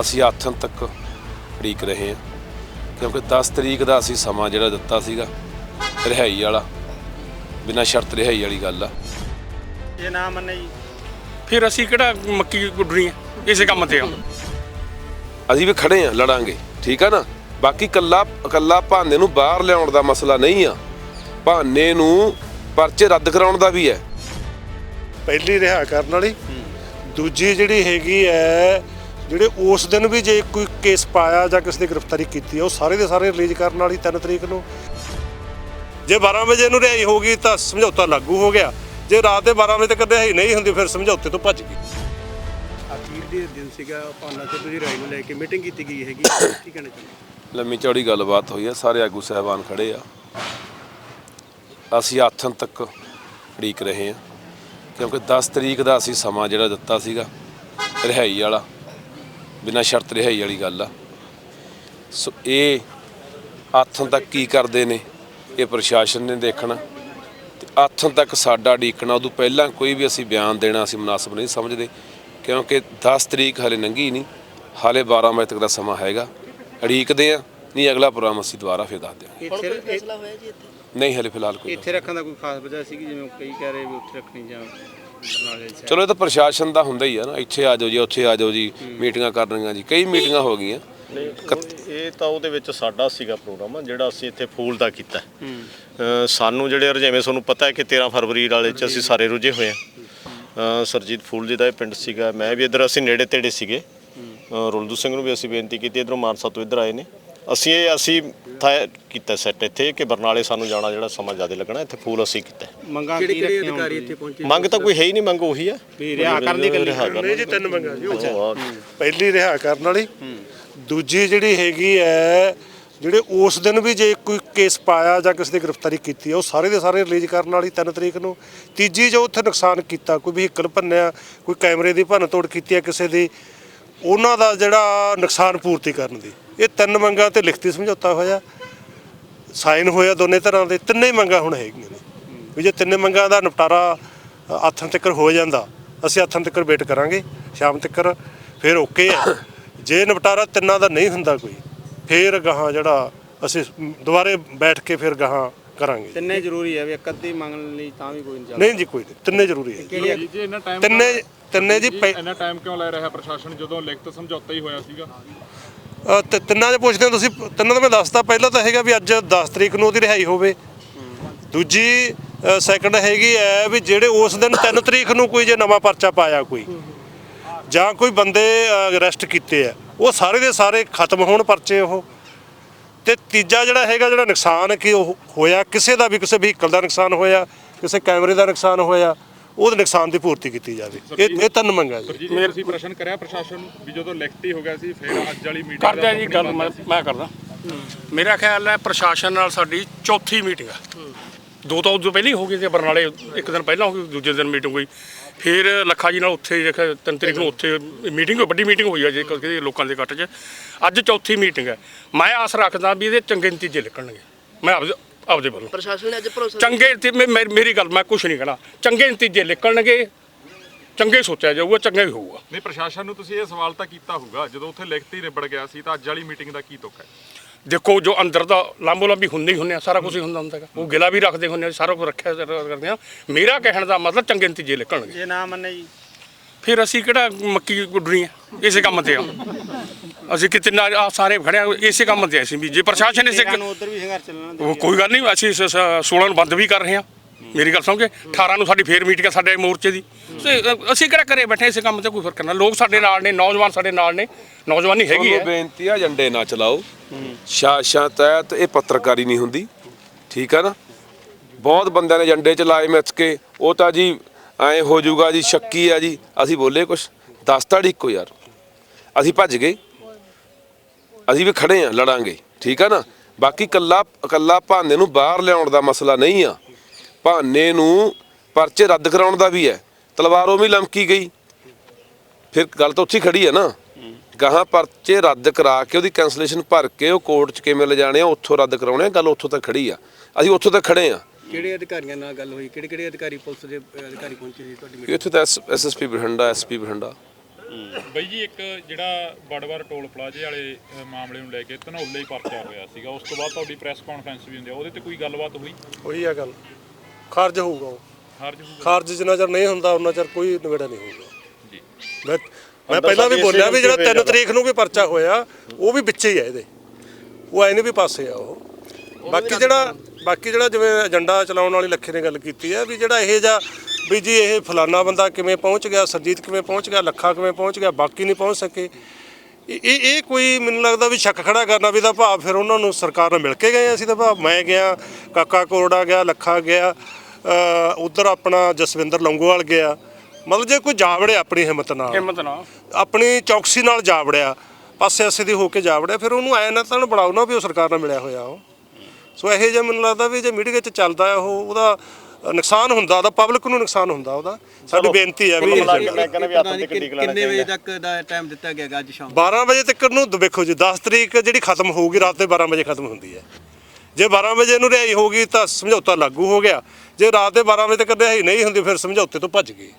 ਅਸੀਂ ਆਥਣ ਤੱਕ ਉਡੀਕ ਰਹੇ ਹਾਂ। ਕਿਉਂਕਿ 10 ਤਰੀਕ ਦਾ ਅਸੀਂ ਸਮਾਂ ਜਿਹੜਾ ਦਿੱਤਾ ਸੀਗਾ ਰਿਹਾਈ ਵਾਲਾ ਬਿਨਾਂ ਸ਼ਰਤ ਰਿਹਾਈ ਵਾਲੀ ਗੱਲ ਆ। ਜੇ ਨਾ ਮੰਨੇ ਜੀ। ਫਿਰ ਅਸੀਂ ਕਿਹੜਾ ਮੱਕੀ ਗੁੱਡਣੀ ਹੈ ਇਸੇ ਕੰਮ ਤੇ ਆ। ਅਸੀਂ ਵੀ ਖੜੇ ਆ ਲੜਾਂਗੇ ਠੀਕ ਆ ਨਾ? ਬਾਕੀ ਕੱਲਾ ਕੱਲਾ ਭਾਨੇ ਨੂੰ ਬਾਹਰ ਲਿਆਉਣ ਦਾ ਮਸਲਾ ਨਹੀਂ ਆ। ਭਾਨੇ ਨੂੰ ਪਰਚੇ ਰੱਦ ਕਰਾਉਣ ਦਾ ਵੀ ਹੈ। ਪਹਿਲੀ ਰਿਹਾ ਕਰਨ ਵਾਲੀ। ਦੂਜੀ ਜਿਹੜੀ ਹੈਗੀ ਹੈ ਜਿਹੜੇ ਉਸ ਦਿਨ ਵੀ ਜੇ ਕੋਈ ਕੇਸ ਪਾਇਆ ਜਾਂ ਕਿਸੇ ਦੀ ਗ੍ਰਿਫਤਾਰੀ ਕੀਤੀ ਹੈ ਉਹ ਸਾਰੇ ਦੇ ਸਾਰੇ ਰਿਲੀਜ਼ ਕਰਨ ਵਾਲੀ 3 ਤਰੀਕ ਨੂੰ। ਜੇ 12 ਵਜੇ ਨੂੰ ਰਿਹਾਈ ਹੋ ਗਈ ਤਾਂ ਸਮਝੌਤਾ ਲਾਗੂ ਹੋ ਗਿਆ। ਜੇ ਰਾਤ ਦੇ 12 ਵਜੇ ਤੱਕ ਰਿਹਾਈ ਨਹੀਂ ਹੁੰਦੀ ਫਿਰ ਸਮਝੌਤੇ ਤੋਂ ਭੱਜ ਗਈ। ਅਖੀਰ ਦੇ ਦਿਨ ਸੀਗਾ ਪਾਨਾ ਤੇ ਤੁਸੀਂ ਰਾਈ ਨੂੰ ਲੈ ਕੇ ਮੀਟਿੰਗ ਕੀਤੀ ਗਈ ਹੈਗੀ। ਕੀ ਕਹਿਣਾ ਚਾਹੁੰਦੇ ਲੰਮੀ ਚੌੜੀ ਗੱਲਬਾਤ ਹੋਈ ਹੈ ਸਾਰੇ ਆਗੂ ਸਹਿਬਾਨ ਖੜੇ ਆ। ਅਸੀਂ ਆਥਣ ਤੱਕ ਉਡੀਕ ਰਹੇ ਹਾਂ ਕਿਉਂਕਿ 10 ਤਰੀਕ ਦਾ ਅਸੀਂ ਸਮਾਂ ਜਿਹੜਾ ਦਿੱਤਾ ਸੀਗਾ ਰਿਹਾਈ ਵਾਲਾ। ਬਿਨਾਂ ਸ਼ਰਤ ਰਿਹਾਈ ਵਾਲੀ ਗੱਲ ਆ। ਸੋ ਇਹ ਆਥਣ ਤੱਕ ਕੀ ਕਰਦੇ ਨੇ ਇਹ ਪ੍ਰਸ਼ਾਸਨ ਨੇ ਦੇਖਣਾ। ਤੇ ਆਥਣ ਤੱਕ ਸਾਡਾ ਉਡੀਕਣਾ ਉਦੋਂ ਪਹਿਲਾਂ ਕੋਈ ਵੀ ਅਸੀਂ ਬਿਆਨ ਦੇਣਾ ਅਸੀਂ ਮੁਨਾਸਬ ਨਹੀਂ ਸਮਝਦੇ ਕਿਉਂਕਿ 10 ਤਰੀਕ ਹਲੇ ਲੰਘੀ ਨਹੀਂ ਹਾਲੇ 12 ਵਜੇ ਤੱਕ ਦਾ ਸਮਾਂ ਹੈਗਾ। ਉਡੀਕਦੇ ਆ ਨਹੀਂ ਅਗਲਾ ਪ੍ਰੋਗਰਾਮ ਅਸੀਂ ਦੁਬਾਰਾ ਫਿਰ ਦੱਸ ਦਿਆਂਗੇ। ਇੱਥੇ ਫੈਸਲਾ ਹੋਇਆ ਜੀ ਇੱਥੇ? ਨਹੀਂ ਹਲੇ ਫਿਲਹਾਲ ਕੋਈ ਇੱਥੇ ਰੱਖਣ ਦਾ ਕੋਈ ਖਾਸ ਵਜ੍ਹਾ ਸੀਗੀ ਜਿਵੇਂ ਕਈ ਕਹਿ ਰਹੇ ਵੀ ਉੱਥੇ ਰੱਖਣੀ ਜਾਂ ਚਲੋ ਇਹ ਤਾਂ ਪ੍ਰਸ਼ਾਸਨ ਦਾ ਹੁੰਦਾ ਹੀ ਆ ਨਾ। ਇੱਥੇ ਆ ਜਾਓ ਜੀ ਉੱਥੇ ਆ ਜਾਓ ਜੀ ਮੀਟਿੰਗਾਂ ਕਰਨੀਆਂ ਜੀ। ਕਈ ਮੀਟਿੰਗਾਂ ਹੋ ਗਈਆਂ। ਇਹ ਤਾਂ ਉਹਦੇ ਵਿੱਚ ਸਾਡਾ ਸੀਗਾ ਪ੍ਰੋਗਰਾਮ ਜਿਹੜਾ ਅਸੀਂ ਇੱਥੇ ਫੂਲ ਦਾ ਕੀਤਾ। ਸਾਨੂੰ ਜਿਹੜੇ ਜਿਵੇਂ ਤੁਹਾਨੂੰ ਪਤਾ ਹੈ ਕਿ 13 ਫਰਵਰੀ ਵਾਲੇ ਚ ਅਸੀਂ ਸਾਰੇ ਰੁੱਝੇ ਹੋਏ ਆ। ਸਰਜੀਤ ਫੂਲ ਜੀ ਦਾ ਇਹ ਪਿੰਡ ਸੀਗਾ। ਮੈਂ ਵੀ ਇੱਧਰ ਅਸੀਂ ਨੇੜੇ ਤੇੜੇ ਸੀਗੇ। ਰੁਲਦੂ ਸਿੰਘ ਨੂੰ ਵੀ ਅਸੀਂ ਬੇਨਤੀ ਕੀਤੀ ਇੱਧਰੋਂ ਮਾਨਸਾ ਤੋਂ ਇੱਧਰ ਆਏ ਨੇ। ਅਸੀਂ ਇਹ ਅਸੀਂ ਤੈਅ ਕੀਤਾ ਸੈੱਟ ਇੱਥੇ ਕਿ ਬਰਨਾਲੇ ਸਾਨੂੰ ਜਾਣਾ ਜਿਹੜਾ ਸਮਾਂ ਜ਼ਿਆਦਾ ਲੱਗਣਾ ਇੱਥੇ ਫੂਲ ਅਸੀਂ ਕੀਤਾ ਮੰਗਾਂ ਕੀ ਰੱਖੀਆਂ ਅਧਿਕਾਰੀ ਇੱਥੇ ਪਹੁੰਚੇ? ਮੰਗ ਤਾਂ ਕੋਈ ਹੈ ਹੀ ਨਹੀਂ ਮੰਗ ਉਹੀ ਆ ਵੀ ਰਿਹਾ ਕਰਨ ਦੀ ਗੱਲ ਰਿਹਾ ਕਰਨ ਨਹੀਂ ਜੀ ਤਿੰਨ ਮੰਗਾਂ ਜੀ ਉਹ। ਉਹ ਪਹਿਲੀ ਰਿਹਾ ਕਰਨ ਵਾਲੀ। ਦੂਜੀ ਜਿਹੜੀ ਹੈਗੀ ਹੈ ਜਿਹੜੇ ਉਸ ਦਿਨ ਵੀ ਜੇ ਕੋਈ ਕੇਸ ਪਾਇਆ ਜਾਂ ਕਿਸੇ ਦੀ ਗ੍ਰਿਫਤਾਰੀ ਕੀਤੀ ਉਹ ਸਾਰੇ ਦੇ ਸਾਰੇ ਰਿਲੀਜ਼ ਕਰਨ ਵਾਲੀ 3 ਤਰੀਕ ਨੂੰ। ਤੀਜੀ ਜੋ ਉੱਥੇ ਨੁਕਸਾਨ ਕੀਤਾ ਕੋਈ ਵਹੀਕਲ ਭੰਨਿਆ ਕੋਈ ਕੈਮਰੇ ਦੀ ਭੰਨ ਤੋੜ ਕੀਤੀ ਹੈ ਕਿਸੇ ਦੀ ਉਹਨਾਂ ਦਾ ਜਿਹੜਾ ਨੁਕਸਾਨ ਪੂਰਤੀ ਕਰਨ ਦੀ। ਇਹ ਤਿੰਨ ਮੰਗਾਂ ਤੇ ਲਿਖਤੀ ਸਮਝੌਤਾ ਹੋਇਆ। ਸਾਈਨ ਹੋਇਆ ਦੋਨੇ ਤਰ੍ਹਾਂ ਦੇ। ਤਿੰਨੇ ਹੀ ਮੰਗਾਂ ਹੁਣ ਹੈਗੀਆਂ ਨੇ। ਵੀ ਜੇ ਤਿੰਨੇ ਮੰਗਾਂ ਦਾ ਨਿਪਟਾਰਾ ਆਥਣ ਤੱਕ ਹੋ ਜਾਂਦਾ ਅਸੀਂ ਆਥਣ ਤੱਕ ਵੇਟ ਕਰਾਂਗੇ ਸ਼ਾਮ ਤੱਕ ਫਿਰ ਓਕੇ ਹੈ ਜੇ ਨਿਪਟਾਰਾ ਤਿੰਨਾਂ ਦਾ ਨਹੀਂ ਹੁੰਦਾ ਕੋਈ ਫਿਰ ਗਾਹਾਂ ਜਿਹੜਾ ਅਸੀਂ ਦੁਬਾਰੇ ਬੈਠ ਕੇ ਫਿਰ ਗਾਹਾਂ ਕਰਾਂਗੇ। ਤਿੰਨੇ ਜ਼ਰੂਰੀ ਹੈ ਵੀ ਇੱਕ ਅੱਧੀ ਮੰਗ ਲਈ ਤਾਂ ਵੀ ਕੋਈ ਨਹੀਂ ਨਹੀਂ ਜੀ ਕੋਈ ਨਹੀਂ। ਤਿੰਨੇ ਜ਼ਰੂਰੀ ਹੈ ਜੀ ਟਾਈਮ ਤਿੰਨੇ ਤਿੰਨੇ ਜੀ ਇੰਨਾ ਟਾਈਮ ਕਿਉਂ ਲੈ ਰਿਹਾ ਪ੍ਰਸ਼ਾਸਨ ਜਦੋਂ ਲਿਖਤ ਸਮਝੌਤਾ ਹੀ ਹੋਇਆ ਸੀਗਾ? ਤ- ਤਿੰਨਾਂ ਦੇ ਪੁੱਛਦੇ ਹੋ ਤੁਸੀਂ, ਤਿੰਨਾਂ ਦਾ ਮੈਂ ਦੱਸਦਾ ਪਹਿਲਾਂ ਤਾਂ ਹੈਗਾ ਵੀ ਅੱਜ 10 ਤਰੀਕ ਨੂੰ ਉਹਦੀ ਰਿਹਾਈ ਹੋਵੇ। ਦੂਜੀ ਸੈਕੰਡ ਹੈਗੀ ਹੈ ਵੀ ਜਿਹੜੇ ਉਸ ਦਿਨ 3 ਤਰੀਕ ਨੂੰ ਕੋਈ ਜੇ ਨਵਾਂ ਪਰਚਾ ਪਾਇਆ ਕੋਈ, ਜਾਂ ਕੋਈ ਬੰਦੇ ਅਰੈਸਟ ਕੀਤੇ ਆ ਉਹ ਸਾਰੇ ਦੇ ਸਾਰੇ ਖਤਮ ਹੋਣ ਪਰਚੇ ਉਹ। ਤੇ ਤੀਜਾ ਜਿਹੜਾ ਹੈਗਾ, ਜਿਹੜਾ ਨੁਕਸਾਨ ਕਿ ਉਹ ਹੋਇਆ, ਕਿਸੇ ਦਾ ਵੀ, ਕਿਸੇ ਵਹੀਕਲ ਦਾ ਨੁਕਸਾਨ ਹੋਇਆ, ਕਿਸੇ ਕੈਮਰੇ ਦਾ ਨੁਕਸਾਨ ਹੋਇਆ ਉਹਦੇ ਨੁਕਸਾਨ ਦੀ ਪੂਰਤੀ ਕੀਤੀ ਜਾਵੇ। ਇਹ ਇਹ ਤਿੰਨ ਮੰਗਾਂ ਜੀ। ਜੀ ਤੁਸੀਂ ਪ੍ਰਸ਼ਨ ਕਰਿਆ ਪ੍ਰਸ਼ਾਸਨ ਨੂੰ ਵੀ ਜਦੋਂ ਲਿਖਤੀ ਹੋ ਗਿਆ ਸੀ ਫਿਰ ਅੱਜ ਵਾਲੀ ਮੀਟਿੰਗ ਕਰਦੇ ਜੀ ਗੱਲ ਮੈਂ ਮੈਂ ਕਰਦਾ। ਮੇਰਾ ਖਿਆਲ ਹੈ ਪ੍ਰਸ਼ਾਸਨ ਨਾਲ ਸਾਡੀ ਚੌਥੀ ਮੀਟਿੰਗ ਆ। ਦੋ ਤਾਂ ਉਦੋਂ ਪਹਿਲਾਂ ਹੀ ਹੋ ਗਈ ਸੀ ਬਰਨਾਲੇ ਇੱਕ ਦਿਨ ਪਹਿਲਾਂ ਹੋ ਗਈ ਦੂਜੇ ਦਿਨ ਮੀਟਿੰਗ ਹੋਈ। ਫਿਰ ਲੱਖਾ ਜੀ ਨਾਲ ਉੱਥੇ ਦੇਖਿਆ ਤਿੰਨ ਤਰੀਕ ਨੂੰ ਉੱਥੇ ਮੀਟਿੰਗ ਵੱਡੀ ਮੀਟਿੰਗ ਹੋਈ ਆ ਜੇ ਕਿਸੇ ਲੋਕਾਂ ਦੇ ਇਕੱਠ 'ਚ। ਅੱਜ ਚੌਥੀ ਮੀਟਿੰਗ ਹੈ ਮੈਂ ਆਸ ਰੱਖਦਾ ਵੀ ਇਹਦੇ ਚੰਗੇ ਨਤੀਜੇ ਨਿਕਲਣਗੇ। ਮੈਂ ਆਪਦੇ ਵੱਲੋਂ। ਪ੍ਰਸ਼ਾਸਨ ਨੇ ਅੱਜ ਭਰੋਸਾ ਚੰਗੇ ਤੇ ਮੇ- ਮੇ- ਮੇਰੀ ਗੱਲ ਮੈਂ ਕੁਝ ਨਹੀਂ ਕਹਿਣਾ। ਚੰਗੇ ਨਤੀਜੇ ਨਿਕਲਣਗੇ ਚੰਗੇ ਸੋਚਿਆ ਜਾਊਗਾ ਚੰਗਾ ਵੀ ਹੋਊਗਾ। ਨਹੀਂ ਪ੍ਰਸ਼ਾਸਨ ਨੂੰ ਤੁਸੀਂ ਇਹ ਸਵਾਲ ਤਾਂ ਕੀਤਾ ਹੋਊਗਾ ਜਦੋਂ ਉੱਥੇ ਲਿਖਤੀ ਨਿਬੜ ਗਿਆ ਸੀ ਤਾਂ ਅੱਜ ਵਾਲੀ ਮੀਟਿੰਗ ਦਾ ਕੀ ਤੁਕ ਹੈ? ਦੇਖੋ ਜੋ ਅੰਦਰ ਦਾ ਲਾਂਬੋ ਲਾਂਬੀ ਹੁੰਦੇ ਹੀ ਹੁੰਦੇ ਆ ਸਾਰਾ ਕੁਝ ਹੀ ਹੁੰਦਾ ਹੁੰਦਾ ਹੈਗਾ। ਉਹ ਗਿਲਾ ਵੀ ਰੱਖਦੇ ਹੁੰਦੇ ਆ ਸਾਰਾ ਕੁਝ ਰੱਖਿਆ ਕਰਦੇ ਆ। ਮੇਰਾ ਕਹਿਣ ਦਾ ਮਤਲਬ ਚੰਗੇ ਨਤੀਜੇ ਨਿਕਲਣਗੇ। ਜੇ ਨਾ ਮੰਨੇ ਜੀ। ਫਿਰ ਅਸੀਂ ਕਿਹੜਾ ਮੱਕੀ ਗੁੱਡਣੀ ਹੈ ਇਸੇ ਕੰਮ ਤੇ ਆ। ਅਸੀਂ ਕਿਤੇ ਨਾ ਆ ਸਾਰੇ ਖੜੇ ਆ ਇਸੇ ਕੰਮ ਤੇ ਆ ਅਸੀਂ ਵੀ। ਜੇ ਪ੍ਰਸ਼ਾਸਨ ਇਸੇ ਉਧਰ ਵੀ ਸੰਘਰਸ਼ ਚੱਲਣਾ ਉਹ ਕੋਈ ਗੱਲ ਨਹੀਂ ਅਸੀਂ ਸ- ਸ- 16 ਨੂੰ ਬੰਦ ਵੀ ਕਰ ਰਹੇ ਹਾਂ ਮੇਰੀ ਗੱਲ ਸੁਣ ਕੇ 18 ਨੂੰ ਸਾਡੀ ਫੇਰ ਮੀਟਿੰਗ ਆ ਸਾਡੇ ਮੋਰਚੇ ਦੀ। ਤੇ, ਅਸੀਂ ਕਿਹੜਾ ਕਰੇ ਬੈਠੇ ਇਸੇ ਕੰਮ ਤੇ ਕੋਈ ਫ਼ਰਕ ਨਾ। ਲੋਕ ਸਾਡੇ ਨਾਲ ਨੇ ਨੌਜਵਾਨ ਸਾਡੇ ਨਾਲ ਨੇ। ਨੌਜਵਾਨੀ ਹੈਗੀ ਹੈ। ਬੇਨਤੀ ਆ ਝੰਡੇ ਨਾ ਚਲਾਓ। ਸ਼ਾਸ਼ਾਂ ਤਹਿਤ ਇਹ ਪੱਤਰਕਾਰੀ ਨਹੀਂ ਹੁੰਦੀ। ਠੀਕ ਆ ਨਾ? ਬਹੁਤ ਬੰਦਿਆਂ ਨੇ ਝੰਡੇ ਚਲਾਏ ਮਿੱਥ ਕੇ। ਉਹ ਤਾਂ ਜੀ ਐ ਹੋ ਜਾਊਗਾ ਜੀ, ਸ਼ੱਕੀ ਆ ਜੀ। ਅਸੀਂ ਬੋਲੇ ਕੁਛ। ਦੱਸਤਾ ਇੱਕੋ ਯਾਰ। ਅਸੀਂ ਭੱਜ ਗਏ। ਅਸੀਂ ਵੀ ਖੜੇ ਆ, ਲੜਾਂਗੇ। ਠੀਕ ਆ ਨਾ? ਬਾਕੀ ਕੱਲਾ ਕੱਲਾ ਭਾਨੇ ਨੂੰ ਬਾਹਰ ਲਿਆਉਣ ਦਾ ਮਸਲਾ ਨਹੀਂ ਆ। ਭਾਨੇ ਨੂੰ ਪਰਚੇ ਰੱਦ ਕਰਾਉਣ ਦਾ ਵੀ ਹੈ। ਤਲਵਾਰ ਉਹ ਵੀ ਲਮਕੀ ਗਈ। ਫਿਰ ਗੱਲ ਤਾਂ ਉੱਥੇ ਹੀ ਖੜੀ ਹੈ ਨਾ। ਗਾਹਾਂ ਪਰਚੇ ਰੱਦ ਕਰਾ ਕੇ ਉਹਦੀ ਕੈਂਸਲੇਸ਼ਨ ਭਰ ਕੇ ਉਹ ਕੋਰਟ 'ਚ ਕਿਵੇਂ ਲਿਜਾਣੇ ਆ, ਉੱਥੋਂ ਰੱਦ ਕਰਾਉਣੇ ਆ। ਗੱਲ ਉੱਥੋਂ ਤੱਕ ਖੜੀ ਆ। ਅਸੀਂ ਉੱਥੋਂ ਤੱਕ ਖੜੇ ਆ। ਕਿਹੜੇ ਅਧਿਕਾਰੀਆਂ ਨਾਲ ਗੱਲ ਹੋਈ? ਕਿਹੜੇ ਕਿਹੜੇ ਅਧਿਕਾਰੀ ਪੁਲਿਸ ਦੇ ਅਧਿਕਾਰੀ ਪਹੁੰਚੇ ਸੀ ਤੁਹਾਡੀ ਇੱਥੇ ਤਾਂ ਐਸਐਸਪੀ ਬਠਿੰਡਾ ਐਸਪੀ ਬਠਿੰਡਾ। ਬਈ ਜੀ ਇੱਕ ਜਿਹੜਾ ਬੜਵਾਰ ਟੋਲ ਪਲਾਜ਼ੇ ਵਾਲੇ ਮਾਮਲੇ ਨੂੰ ਲੈ ਕੇ ਧਨੌਲੇ ਹੀ ਪਰਚਾ ਹੋਇਆ ਸੀਗਾ। ਉਸ ਤੋਂ ਬਾਅਦ ਤੁਹਾਡੀ ਪ੍ਰੈਸ ਕਾਨਫਰੰਸ ਵੀ ਹੁੰਦੀ ਆ। ਉਹਦੇ ਤੇ ਕੋਈ ਗੱਲਬਾਤ ਹੋਈ? ਉਹੀ ਆ ਗੱਲ। ਖਾਰਜ ਹੋਊਗਾ ਉਹ। ਹਰਜ ਹੋਊਗਾ? ਖਾਰਜ ਜਿੰਨਾ ਚਿਰ ਨਹੀਂ ਹੁੰਦਾ ਉਹਨਾਂ ਚਿਰ ਕੋਈ ਨਿਬੇੜਾ ਨਹੀਂ ਹੋਊਗਾ। ਜੀ। ਮੈਂ ਪਹਿਲਾਂ ਵੀ ਬੋਲਿਆ ਵੀ ਜਿਹੜਾ ਵਿੱਚ 3 ਤਰੀਕ ਨੂੰ ਵੀ ਪਰਚਾ ਹੋਇਆ ਉਹ ਵੀ ਵਿੱਚੇ ਹੀ ਆ ਇਹਦੇ। ਉਹ ਐ ਨਹੀਂ ਵੀ ਪਾਸੇ ਆ ਉਹ। ਬਾਕੀ ਜਿਹੜਾ ਬਾਕੀ ਜਿਹੜਾ ਜਿਵੇਂ ਏਜੰਡਾ ਚਲਾਉਣ ਵਾਲੀ ਲੱਖੇ ਨੇ ਗੱਲ ਕੀਤੀ ਹੈ ਵੀ ਜਿਹੜਾ ਇਹ ਜਾਂ ਵੀ ਜੀ ਇਹ ਫਲਾਨਾ ਬੰਦਾ ਕਿਵੇਂ ਪਹੁੰਚ ਗਿਆ ਸਰਜੀਤ ਕਿਵੇਂ ਪਹੁੰਚ ਗਿਆ ਲੱਖਾ ਕਿਵੇਂ ਪਹੁੰਚ ਗਿਆ ਬਾਕੀ ਨਹੀਂ ਪਹੁੰਚ ਸਕੇ। ਇਹ ਇਹ ਕੋਈ ਮੈਨੂੰ ਲੱਗਦਾ ਵੀ ਸ਼ੱਕ ਖੜਾ ਕਰਨਾ ਵੀ ਤਾਂ ਭਾਵ ਫਿਰ ਉਹਨਾਂ ਨੂੰ ਸਰਕਾਰ ਨਾਲ ਮਿਲ ਕੇ ਗਏ ਅਸੀਂ ਤਾਂ ਭਾਵ ਮੈਂ ਗਿਆ ਕਾਕਾ ਕੋਰੜਾ ਗਿਆ ਲੱਖਾ ਗਿਆ ਉਧਰ ਆਪਣਾ ਜਸਵਿੰਦਰ ਲੰਗੋਵਾਲ ਗਿਆ। ਮਤਲਬ ਜੇ ਕੋਈ ਜਾਵੜੇ ਆਪਣੀ ਹਿੰਮਤ ਨਾਲ। ਹਿੰਮਤ ਨਾਲ। ਆਪਣੀ ਚੌਕਸੀ ਨਾਲ ਜਾ ਵੜਿਆ ਪਾਸੇ ਆਸੇ ਦੀ ਹੋ ਕੇ ਜਾ ਵੜਿਆ ਫਿਰ ਉਹਨੂੰ ਐ ਨਾ ਤਾਂ ਬਣਾਓ ਨਾ ਵੀ ਉਹ ਸਰਕਾਰ ਨਾਲ ਮਿਲਿਆ ਹੋਇਆ ਉਹ। ਸੋ ਇਹੋ ਜਿਹਾ ਮੈਨੂੰ ਲੱਗਦਾ ਵੀ ਜੇ ਮੀਡੀਆ 'ਚ ਚੱਲਦਾ ਉਹ ਉਹਦਾ ਨੁਕਸਾਨ ਹੁੰਦਾ ਉਹਦਾ ਪਬਲਿਕ ਨੂੰ ਨੁਕਸਾਨ ਹੁੰਦਾ ਉਹਦਾ। ਸਾਡੀ ਬੇਨਤੀ ਹੈ ਵੀ ਮੈਂ ਕਹਿੰਦਾ ਵੀ ਹੱਥ ਤੇ ਕਿੰਨੀ ਕਿੰਨੇ ਵਜੇ ਤੱਕ ਦਾ ਟਾਈਮ ਦਿੱਤਾ ਗਿਆ ਗਾ ਅੱਜ ਸ਼ਾਮ। 12 ਵਜੇ ਤੱਕ ਨੂੰ ਦੇਖੋ ਜੀ 10 ਤਰੀਕ ਜਿਹੜੀ ਖਤਮ ਹੋਊਗੀ ਰਾਤ ਦੇ 12 ਵਜੇ ਖਤਮ ਹੁੰਦੀ ਹੈ। ਜੇ 12 ਵਜੇ ਨੂੰ ਰਿਹਾਈ ਹੋਗੀ ਤਾਂ ਸਮਝੌਤਾ ਲਾਗੂ ਹੋ ਗਿਆ। ਜੇ ਰਾਤ ਦੇ 12 ਵਜੇ ਤੱਕ ਰਿਹਾਈ ਨਹੀਂ ਹੁੰਦੀ ਫਿਰ ਸਮਝੌਤੇ ਤੋਂ ਭੱਜ ਗਏ।